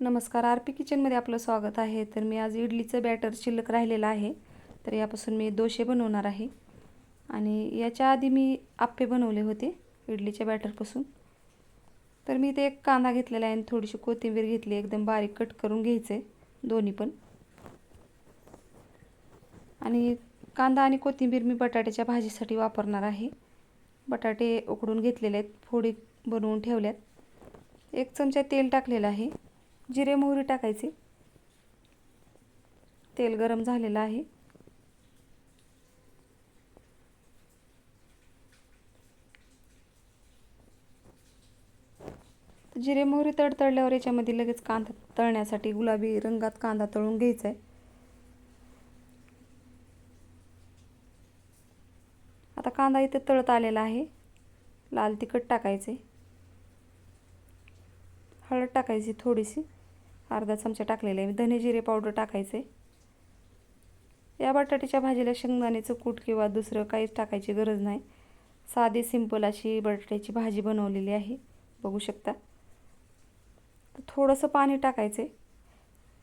नमस्कार R P किचनमध्ये आपलं स्वागत आहे. तर मी आज इडलीचं बॅटर शिल्लक राहिलेलं आहे. तर यापासून मी दोशे बनवणार आहे. आणि याच्या आधी मी आप्पे बनवले होते इडलीच्या बॅटरपासून तर मी ते एक कांदा घेतलेला आहे आणि थोडीशी कोथिंबीर घेतली एकदम बारीक कट करून घ्यायचे दोन्ही पण. आणि कांदा आणि कोथिंबीर मी बटाट्याच्या भाजीसाठी वापरणार आहे. बटाटे उकडून घेतलेले आहेत फोडी बनवून ठेवल्यात एक चमचा तेल टाकलेलं आहे. जिरे मोहरी टाकायचे. तेल गरम झालेलं आहे. जिरे मोहरी तडतडल्यावर याच्यामध्ये लगेच कांदा तळण्यासाठी गुलाबी रंगात कांदा तळून घ्यायचा आहे आता कांदा इथे तळत आलेला आहे. लाल तिखट टाकायचे. हळद टाकायची थोडीशी. अर्धा चमचा टाकलेला आहे. धने जिरे पावडर टाकायचे. या बटाट्याच्या भाजीला शेंगदाण्याचं कूट किंवा दुसरं काहीच टाकायची गरज नाही. साधी सिंपल अशी बटाट्याची भाजी बनवलेली आहे. बघू शकता. थोडंसं पाणी टाकायचे.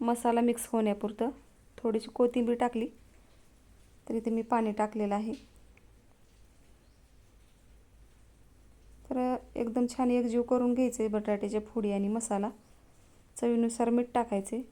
मसाला मिक्स होण्यापुरतं. थोडीशी कोथिंबीर टाकली. तर इथे मी पाणी टाकलेलं आहे. तर एकदम छान एकजीव करून घ्यायचे बटाट्याच्या फोडी आणि मसाला. चवीनुसार मीठ टाकायचे.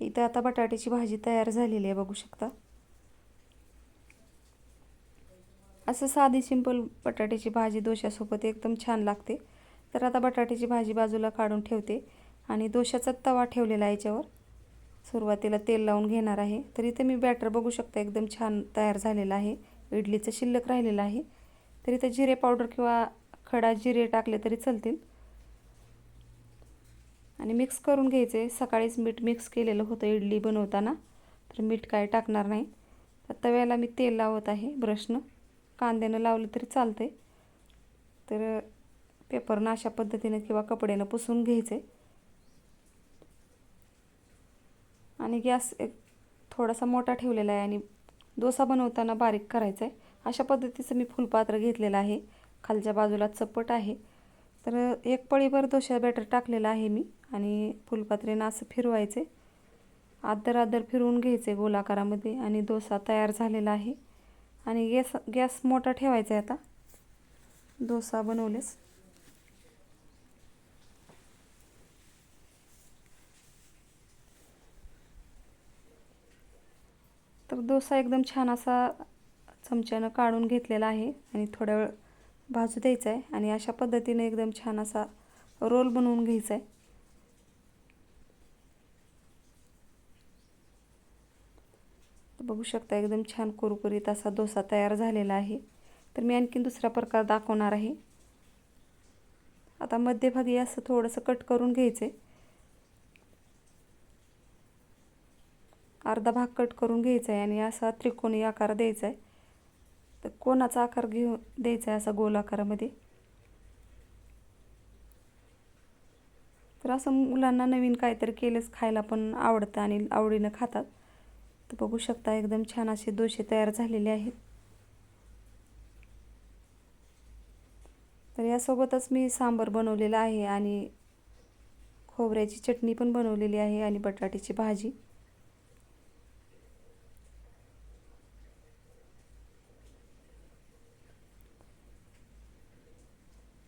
इथं आता बटाट्याची भाजी तयार झालेली आहे बघू शकता. असं साधी सिंपल बटाट्याची भाजी दोशासोबत एकदम छान लागते. तर आता बटाट्याची भाजी बाजूला काढून ठेवते आणि दोशाचा तवा ठेवलेला आहे याच्यावर. सुरुवातीला तेल लावून घेणार आहे. तर इथं मी बॅटर बघू शकता एकदम छान तयार झालेलं आहे. इडलीचं शिल्लक राहिलेलं आहे. तर इथं जिरे पावडर किंवा खडा जिरे टाकले तरी चालतील. आणि मिक्स करून घ्यायचे. सकाळीच मीठ मिक्स केलेलं होतं इडली बनवताना. तर मीठ काय टाकणार नाही. तर तव्याला मी तेल लावत आहे ब्रशनं कांद्यानं लावलं तरी चालतं तर पेपरनं अशा पद्धतीनं किंवा कपड्यानं पुसून घ्यायचे. आणि गॅस एक थोडासा मोठा ठेवलेला आहे आणि डोसा बनवताना बारीक करायचा आहे अशा पद्धतीचं मी फुलपात्र घेतलेलं आहे. खालच्या बाजूला चपट आहे. तर एक पळीभर दोशा बॅटर टाकलेला आहे मी आणि फुलपात्रेनं असं फिरवायचे आदर आदर फिरवून घ्यायचे गोलाकारामध्ये आणि डोसा तयार झालेला आहे. आणि गॅस गॅस मोठा ठेवायचा आहे आता. डोसा बनवलेस. तर डोसा एकदम छान असा चमच्यानं काढून घेतलेला आहे आणि थोड्या वेळ भाजू द्यायचा आहे आणि अशा पद्धतीने एकदम छान असा रोल बनवून घ्यायचा आहे बघू शकता एकदम छान कुरकुरीत असा डोसा तयार झालेला आहे. तर मी आणखीन दुसरा प्रकार दाखवणार आहे. आता मध्यभागी असं थोडंसं कट करून घ्यायचं आहे अर्धा भाग कट करून घ्यायचा आहे आणि असा त्रिकोणी आकार द्यायचा आहे कोणाचा आकार घेऊ द्यायचा आहे असा गोल आकारामध्ये? तर असं मुलांना नवीन काहीतरी केलंच खायला पण आवडतं आणि आवडीनं खातात. तर बघू शकता एकदम छान असे दोशे तयार झालेले आहेत. तर यासोबतच मी सांबर बनवलेलं आहे आणि खोबऱ्याची चटणी पण बनवलेली आहे आणि बटाट्याची भाजी.